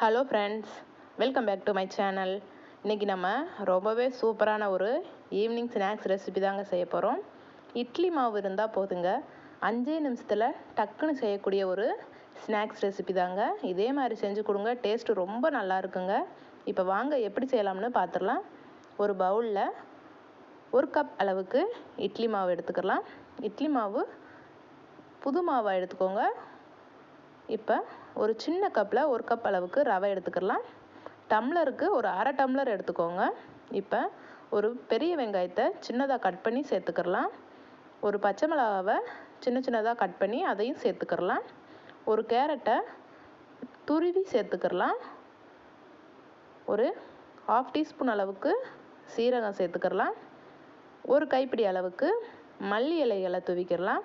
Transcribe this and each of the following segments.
Hello friends welcome back to my channel இன்றைக்கி நம்ம ரொம்பவே சூப்பரான ஒரு ஈவினிங் ஸ்நாக்ஸ் ரெசிபி தாங்க செய்ய போகிறோம் இட்லி மாவு இருந்தால் போதுங்க. அஞ்சே நிமிஷத்தில் டக்குன்னு செய்யக்கூடிய ஒரு ஸ்நாக்ஸ் ரெசிபி தாங்க. இதே மாதிரி செஞ்சு கொடுங்க. டேஸ்ட்டு ரொம்ப நல்லா இருக்குங்க. இப்போ வாங்க எப்படி செய்யலாம்னு பார்த்துடலாம் ஒரு பவுலில் ஒரு கப் அளவுக்கு இட்லி மாவு எடுத்துக்கலாம். இட்லி மாவு புது மாவாக எடுத்துக்கோங்க. இப்போ ஒரு சின்ன கப்பில் ஒரு கப் அளவுக்கு ரவை எடுத்துக்கலாம். டம்ளருக்கு ஒரு அரை டம்ளர் எடுத்துக்கோங்க. இப்போ ஒரு பெரிய வெங்காயத்தை சின்னதாக கட் பண்ணி சேர்த்துக்கிறலாம் ஒரு பச்சை மிளகாவை சின்ன சின்னதாக கட் பண்ணி அதையும் சேர்த்துக்கிறலாம் ஒரு கேரட்டை துருவி சேர்த்துக்கிறலாம் ஒரு ஆஃப் டீஸ்பூன் அளவுக்கு சீரகம் சேர்த்துக்கிறலாம் ஒரு கைப்பிடி அளவுக்கு மல்லி இலைகளை துவிக்கிறலாம்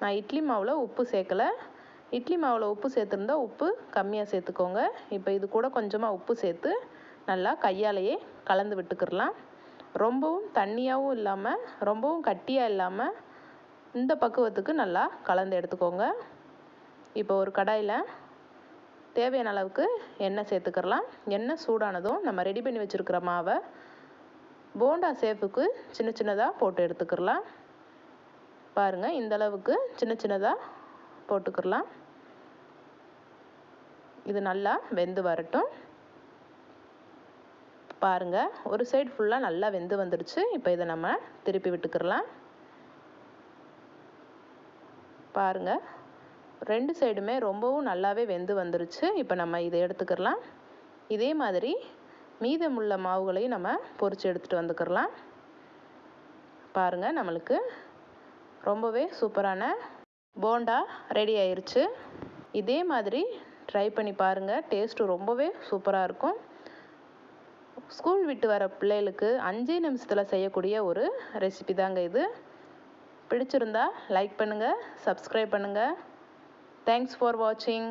நான் இட்லி மாவில் உப்பு சேர்க்கலை. இட்லி மாவில் உப்பு சேர்த்துருந்தா உப்பு கம்மியாக சேர்த்துக்கோங்க. இப்போ இது கூட கொஞ்சமாக உப்பு சேர்த்து நல்லா கையாலேயே கலந்து விட்டுக்கிடலாம். ரொம்பவும் தண்ணியாகவும் இல்லாமல் ரொம்பவும் கட்டியாக இல்லாமல் இந்த பக்குவத்துக்கு நல்லா கலந்து எடுத்துக்கோங்க. இப்போ ஒரு கடாயில் தேவையான அளவுக்கு எண்ணெய் சேர்த்துக்கிறலாம் எண்ணெய் சூடானதும் நம்ம ரெடி பண்ணி வச்சுருக்கிற மாவை போண்டா சேஃபுக்கு சின்ன சின்னதாக போட்டு எடுத்துக்கிறலாம் பாருங்கள் இந்த அளவுக்கு சின்ன சின்னதாக போட்டுக்கிறலாம் இது நல்லா வெந்து வரட்டும். பாருங்கள் ஒரு சைடு ஃபுல்லாக நல்லா வெந்து வந்துடுச்சு இப்போ இதை நம்ம திருப்பி விட்டுக்கிறலாம் பாருங்கள் ரெண்டு சைடுமே ரொம்பவும் நல்லாவே வெந்து வந்துருச்சு. இப்போ நம்ம இதை எடுத்துக்கிறலாம் இதே மாதிரி மீதமுள்ள மாவுகளையும் நம்ம பொறிச்சு எடுத்துகிட்டு வந்துக்கிறலாம் பாருங்கள் நம்மளுக்கு ரொம்பவே சூப்பரான போண்டா ரெடி ஆயிடுச்சு இதே மாதிரி ட்ரை பண்ணி பாருங்கள் டேஸ்ட்டு ரொம்பவே சூப்பராக இருக்கும். ஸ்கூல் விட்டு வர பிள்ளைகளுக்கு அஞ்சே நிமிஷத்தில் செய்யக்கூடிய ஒரு ரெசிபி தாங்க இது. பிடிச்சிருந்தா லைக் பண்ணுங்கள் சப்ஸ்கிரைப் பண்ணுங்கள் தேங்க்ஸ் ஃபார் வாட்சிங்